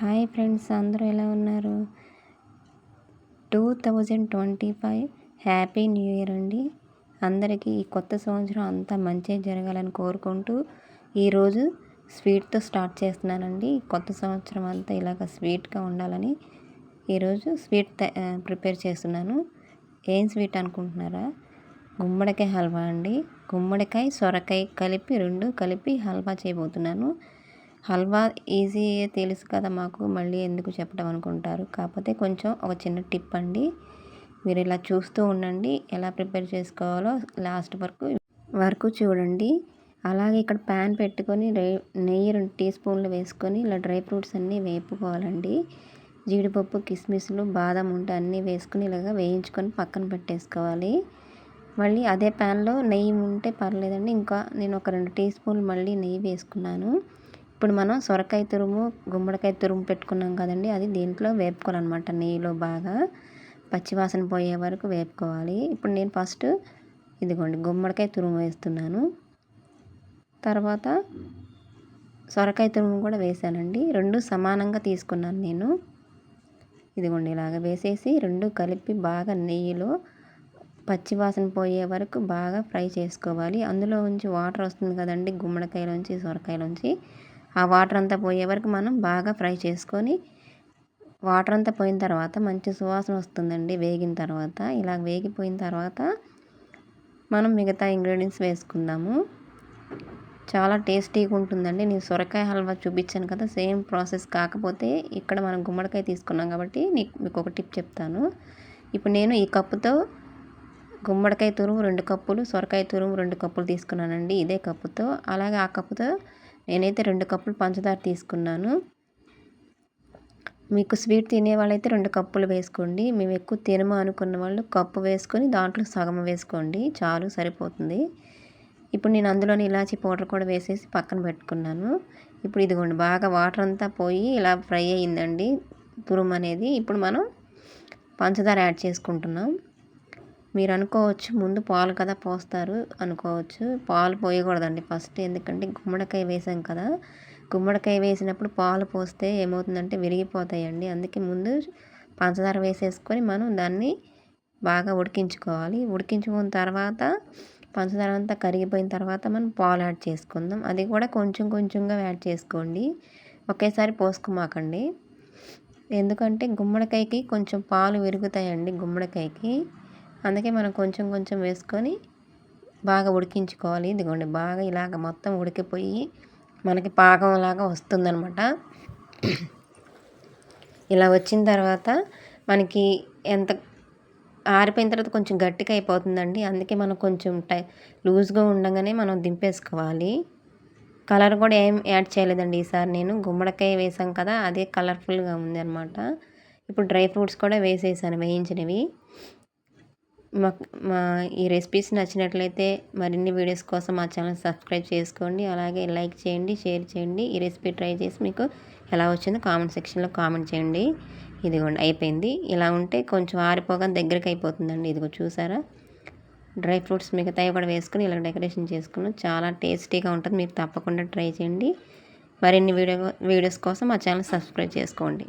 Hi friends అందరూ ఎలా ఉన్నారు? Two thousand twenty five happy new year అండి. అందరికీ ఈ కొత్త సంవత్సరం అంతా మంచి జరగాలని కోరుకుంటూ ఈరోజు స్వీట్తో స్టార్ట్ చేస్తున్నానండి. కొత్త సంవత్సరం అంతా ఇలాగ స్వీట్గా ఉండాలని ఈరోజు స్వీట్ ప్రిపేర్ చేస్తున్నాను. ఏం స్వీట్ అనుకుంటున్నారా? గుమ్మడికాయ హల్వా అండి. గుమ్మడికాయ సొరకాయ కలిపి రెండు కలిపి హల్వా చేయబోతున్నాను. హల్వా ఈజీ తెలుసు కదా మాకు మళ్ళీ ఎందుకు చెప్పడం అనుకుంటారు. కాకపోతే కొంచెం ఒక చిన్న టిప్ అండి. మీరు ఇలా చూస్తూ ఉండండి ఎలా ప్రిపేర్ చేసుకోవాలో లాస్ట్ వరకు వరకు చూడండి. అలాగే ఇక్కడ ప్యాన్ పెట్టుకొని నెయ్యి రెండు టీ స్పూన్లు వేసుకొని ఇలా డ్రై ఫ్రూట్స్ అన్నీ వేపుకోవాలండి. జీడిపప్పు కిస్మిస్లు బాదం ఉంటే అన్నీ వేసుకుని ఇలాగ వేయించుకొని పక్కన పెట్టేసుకోవాలి. మళ్ళీ అదే ప్యాన్లో నెయ్యి ఉంటే పర్లేదండి. ఇంకా నేను ఒక రెండు టీ స్పూన్లు మళ్ళీ నెయ్యి వేసుకున్నాను. ఇప్పుడు మనం సొరకాయ తురుము గుమ్మడికాయ తురుము పెట్టుకున్నాం కదండి. అది దీంట్లో వేపుకోవాలన్నమాట నెయ్యిలో బాగా. పచ్చివాసన పోయే వరకు వేపుకోవాలి. ఇప్పుడు నేను ఫస్ట్ ఇదిగోండి గుమ్మడికాయ తురుము వేస్తున్నాను. తర్వాత సొరకాయ తురుము కూడా వేసానండి రెండు సమానంగా తీసుకున్నాను నేను. ఇదిగోండి ఇలాగ వేసేసి రెండు కలిపి బాగా నెయ్యిలో పచ్చివాసన పోయే వరకు బాగా ఫ్రై చేసుకోవాలి. అందులో నుంచి వాటర్ వస్తుంది కదండి గుమ్మడికాయలోంచి సొరకాయలోంచి. ఆ వాటర్ అంతా పోయే వరకు మనం బాగా ఫ్రై చేసుకొని వాటర్ అంతా పోయిన తర్వాత మంచి సువాసన వస్తుందండి వేగిన తర్వాత. ఇలా వేగిపోయిన తర్వాత మనం మిగతా ఇంగ్రీడియంట్స్ వేసుకుందాము. చాలా టేస్టీగా ఉంటుందండి. నేను సొరకాయ హల్వా చూపించాను కదా సేమ్ ప్రాసెస్ కాకపోతే ఇక్కడ మనం గుమ్మడికాయ తీసుకున్నాం కాబట్టి నీకు మీకు ఒక టిప్ చెప్తాను. ఇప్పుడు నేను ఈ కప్పుతో గుమ్మడికాయ తురుము రెండు కప్పులు సొరకాయ తురుము రెండు కప్పులు తీసుకున్నానండి ఇదే కప్పుతో. అలాగే ఆ కప్పుతో నేనైతే రెండు కప్పులు పంచదార తీసుకున్నాను. మీకు స్వీట్ తినే వాళ్ళైతే రెండు కప్పులు వేసుకోండి. మేము ఎక్కువ తినము అనుకున్న వాళ్ళు కప్పు వేసుకొని దాంట్లో సగం వేసుకోండి. చాలు సరిపోతుంది. ఇప్పుడు నేను అందులోని ఇలాచి పౌడర్ కూడా వేసేసి పక్కన పెట్టుకున్నాను. ఇప్పుడు ఇదిగోండి బాగా వాటర్ అంతా పోయి ఇలా ఫ్రై అయ్యిందండి తురుము అనేది ఇప్పుడు మనం పంచదార యాడ్ చేసుకుంటున్నాం. మీరు అనుకోవచ్చు ముందు పాలు కదా పోస్తారు అనుకోవచ్చు. పాలు పోయకూడదండి ఫస్ట్. ఎందుకంటే గుమ్మడికాయ వేసాం కదా. గుమ్మడికాయ వేసినప్పుడు పాలు పోస్తే ఏమవుతుందంటే విరిగిపోతాయండి. అందుకే ముందు పంచదార వేసేసుకొని మనం దాన్ని బాగా ఉడికించుకోవాలి. ఉడికించుకున్న తర్వాత పంచదార అంతా కరిగిపోయిన తర్వాత మనం పాలు యాడ్ చేసుకుందాం. అది కూడా కొంచెం కొంచెంగా యాడ్ చేసుకోండి. ఒకేసారి పోసుకోమాకండి. ఎందుకంటే గుమ్మడికాయకి కొంచెం పాలు విరుగుతాయండి గుమ్మడికాయకి. అందుకే మనం కొంచెం కొంచెం వేసుకొని బాగా ఉడికించుకోవాలి. ఇదిగోండి బాగా ఇలాగ మొత్తం ఉడికిపోయి మనకి పాకంలాగా వస్తుందనమాట ఇలా వచ్చిన తర్వాత మనకి ఎంత ఆరిపోయిన తర్వాత కొంచెం గట్టిగా అయిపోతుందండి. అందుకే మనం కొంచెం టై లూజ్గా ఉండగానే మనం దింపేసుకోవాలి. కలర్ కూడా ఏం యాడ్ చేయలేదండి ఈసారి నేను. గుమ్మడికాయ వేసాం కదా అదే కలర్ఫుల్గా ఉంది అనమాట ఇప్పుడు డ్రై ఫ్రూట్స్ కూడా వేసేసాను వేయించినవి. మా ఈ రెసిపీస్ నచ్చినట్లయితే మరిన్ని వీడియోస్ కోసం మా ఛానల్ సబ్స్క్రైబ్ చేసుకోండి. అలాగే లైక్ చేయండి షేర్ చేయండి. ఈ రెసిపీ ట్రై చేసి మీకు ఎలా వచ్చిందో కామెంట్ సెక్షన్లో కామెంట్ చేయండి. ఇదిగోండి అయిపోయింది. ఇలా ఉంటే కొంచెం ఆరిపోగా దగ్గరికి అయిపోతుందండి. ఇదిగో చూసారా? డ్రై ఫ్రూట్స్ మిగతాయి కూడా వేసుకుని ఇలా డెకరేషన్ చేసుకున్నాం చాలా టేస్టీగా ఉంటుంది. మీరు తప్పకుండా ట్రై చేయండి. మరిన్ని వీడియో వీడియోస్ కోసం మా ఛానల్ సబ్స్క్రైబ్ చేసుకోండి.